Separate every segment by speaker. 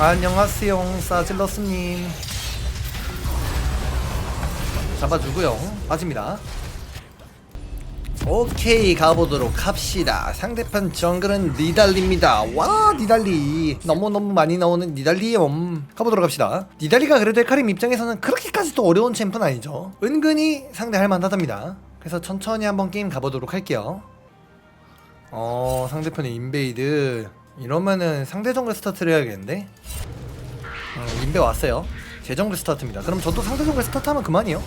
Speaker 1: 안녕하세요 사질러스님. 잡아주고요. 빠집니다. 오케이 가보도록 합시다. 상대편 정글은 니달리입니다. 와 니달리. 너무너무 많이 나오는 니달리엄 가보도록 합시다. 니달리가 그래도 헤카림 입장에서는 그렇게까지 또 어려운 챔프는 아니죠. 은근히 상대할 만하답니다. 그래서 천천히 한번 게임 가보도록 할게요. 어 상대편의 인베이드 이러면은 상대 정글 스타트를 해야겠는데? 어, 인베 왔어요. 제 정글 스타트입니다. 그럼 저도 상대 정글 스타트 하면 그만이요.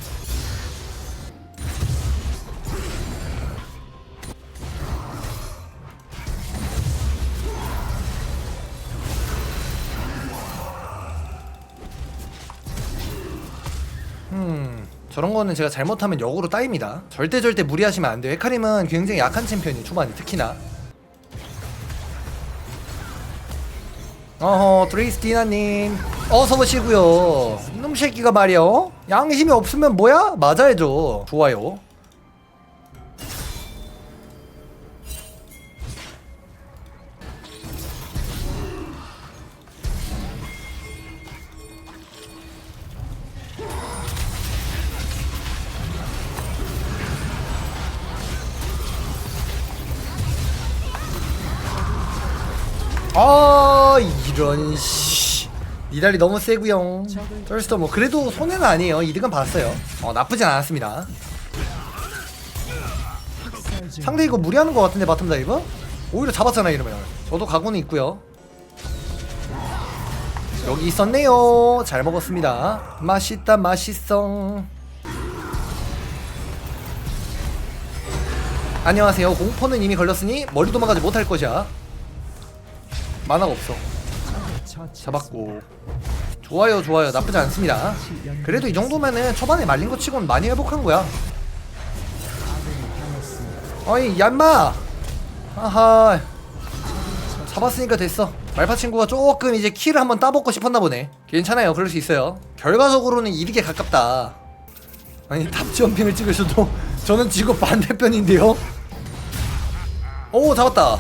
Speaker 1: 음 저런 거는 제가 잘못하면 역으로 따입니다. 절대 절대 무리하시면 안 돼요. 헤카림은 굉장히 약한 챔피언이 초반에 특히나 어허 트리스티나님. 어서 오시고요. 이놈 새끼가 말이요. 양심이 없으면 뭐야? 맞아야죠. 좋아요. 아 이런 씨. 니달리 너무 세구요. 쩔스도 뭐 그래도 손해는 아니에요. 이득은 봤어요. 어 나쁘진 않았습니다. 상대 이거 무리하는 것 같은데 바텀 다이브? 오히려 잡았잖아 이러면. 저도 각오는 있고요. 여기 있었네요. 잘 먹었습니다. 맛있다 맛있어. 안녕하세요. 공포는 이미 걸렸으니 머리 도망가지 못할 것이야. 만화가 없어 잡았고. 좋아요 좋아요. 나쁘지 않습니다. 그래도 이 정도면은 초반에 말린 거 치고는 많이 회복한 거야. 어이 얀마! 아하. 잡았으니까 됐어. 말파 친구가 조금 이제 키를 한번 따먹고 싶었나 보네. 괜찮아요. 그럴 수 있어요. 결과적으로는 이득에 가깝다. 아니 탑 점핑을 찍으셔도 저는 지금 반대편인데요? 오 잡았다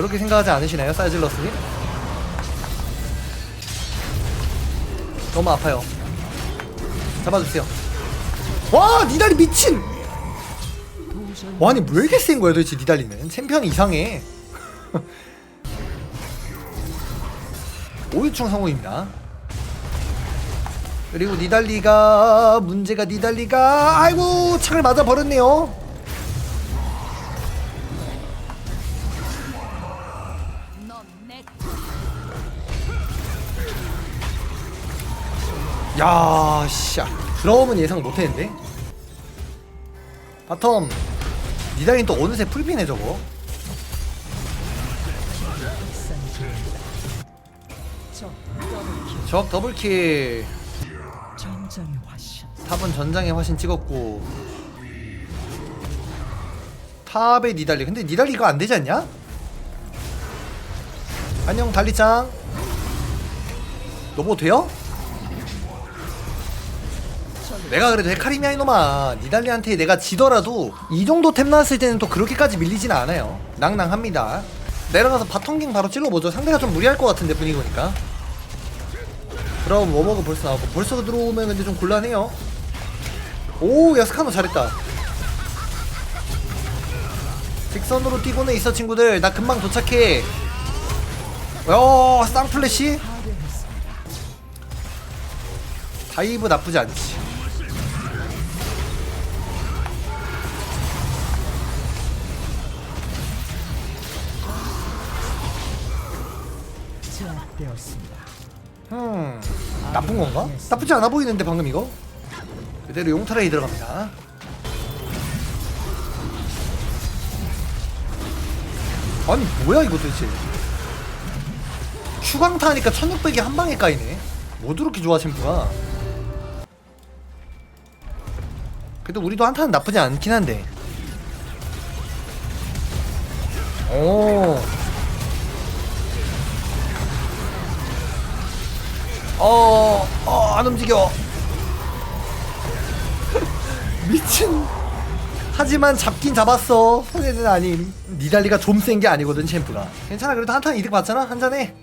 Speaker 1: 그렇게 생각하지 않으시나요, 사이질러스님? 너무 아파요. 잡아주세요. 와, 니달리 미친! 와, 아니, 왜 이렇게 센 거야, 도대체 니달리는? 챔피언이 이상해. 오유충 성공입니다. 그리고 니달리가, 문제가 니달리가, 아이고, 창을 맞아 버렸네요. 야, 씨. 드럼은 예상 못했는데. 바텀. 니달린 또 어느새 풀피네 저거. 적 더블킬. 탑은 전장의 화신 찍었고. 탑에 니달리. 근데 니달리 이거 안 되지 않냐? 안녕 달리짱. 너뭐 돼요? 내가 그래도 헤카림이야 이놈아. 니달리한테 내가 지더라도 이 정도 템 나왔을 때는 또 그렇게까지 밀리진 않아요. 낭낭합니다. 내려가서 바텀갱 바로 찔러보죠. 상대가 좀 무리할 것 같은데 분위기 보니까. 그럼 워머그 벌써 나오고 벌써 들어오면 근데 좀 곤란해요. 오 야스카노 잘했다. 직선으로 뛰고는 있어 친구들. 나 금방 도착해 어 쌍플래시? 다이브 나쁘지 않지. 음 나쁜 건가? 나쁘지 않아 보이는데 방금 이거? 그대로 용타레이 들어갑니다. 아니 뭐야 이거 도대체 추강타 하니까 1600이 한 방에 까이네. 뭐 저렇게 좋아 챔프가 그래도 우리도 한타는 나쁘지 않긴 한데. 오. 어, 어, 안 움직여. 미친. 하지만 잡긴 잡았어. 손해는 아님 니달리가 좀 센 게 아니거든 챔프가. 괜찮아 그래도 한탄 이득 봤잖아 한잔해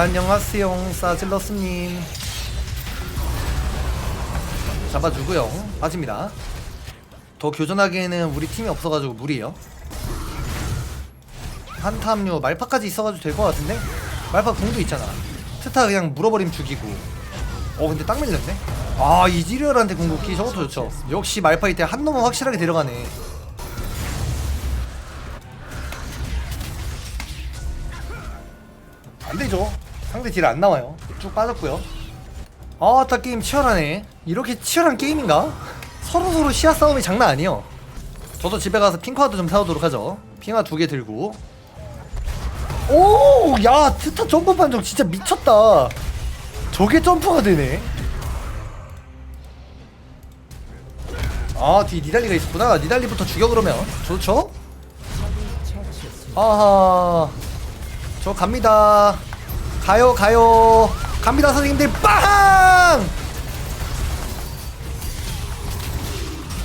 Speaker 1: 안녕하세요 사질러스님. 잡아주고요. 빠집니다. 더 교전하기에는 우리 팀이 없어가지고 무리예요. 한탐류 말파까지 있어가지고 될 것 같은데? 말파 궁도 있잖아. 스타 그냥 물어버리면 죽이고. 어 근데 딱 밀렸네? 아 이지리얼한테 궁극기 저것도 좋죠. 역시 말파 이때 한 놈은 확실하게 데려가네. 안 되죠 상대 딜 안 나와요. 쭉 빠졌고요. 아따 게임 치열하네. 이렇게 치열한 게임인가? 서로 서로 시야 싸움이 장난 아니에요. 저도 집에 가서 핑크와드 좀 사오도록 하죠. 핑화 두 개 들고. 오! 야 트타 점프 판정 진짜 미쳤다. 저게 점프가 되네. 아 뒤에 니달리가 있었구나. 니달리부터 죽여 그러면. 좋죠? 아하. 저 갑니다 가요 가요. 갑니다 선생님들. 빵!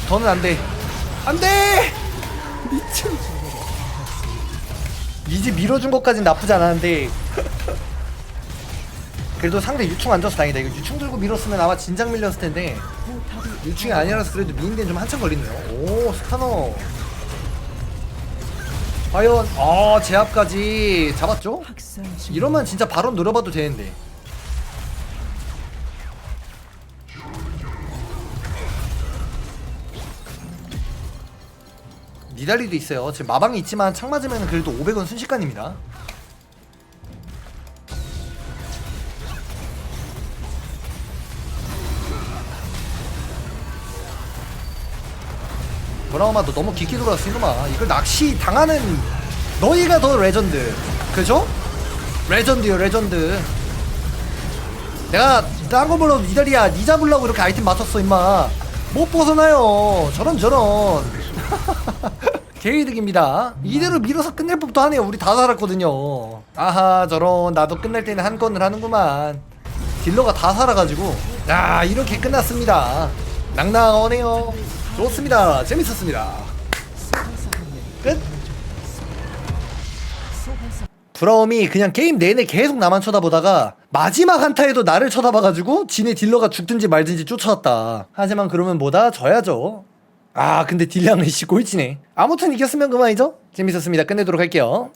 Speaker 1: 더는 안돼. 안돼! 미친. 이제 밀어준 것까진 나쁘지 않았는데. 그래도 상대 유충 안 져서 다행이다. 이거 유충 들고 밀었으면 아마 진작 밀렸을 텐데. 유충이 아니라서 그래도 데는 좀 한참 걸리네요. 오 스카너 과연 아 제압까지 잡았죠? 이러면 진짜 바로 노려봐도 되는데. 니달리도 있어요. 지금 마방이 있지만 창 맞으면 그래도 500원 순식간입니다 브라우마 너 너무 깊게 돌아왔어 이놈아 이걸 낚시 당하는 너희가 더 레전드. 그죠? 레전드요 레전드. 내가 딴거 몰라도 니달이야 니 잡으려고 이렇게 아이템 맞췄어 임마. 못 벗어나요. 저런 저런. 개이득입니다. 이대로 밀어서 끝낼 법도 하네요. 우리 다 살았거든요. 아하 저런. 나도 끝날 때는 한 건을 하는구만. 딜러가 다 살아가지고. 야 이렇게 끝났습니다. 낭낭하네요 좋습니다 재밌었습니다 끝 브라움이 그냥 게임 내내 계속 나만 쳐다보다가 마지막 한타에도 나를 쳐다봐가지고 지네 딜러가 죽든지 말든지 쫓아왔다. 하지만 그러면 뭐다? 져야죠. 아 근데 딜량은 씨 꼴찌네. 아무튼 이겼으면 그만이죠? 재밌었습니다. 끝내도록 할게요.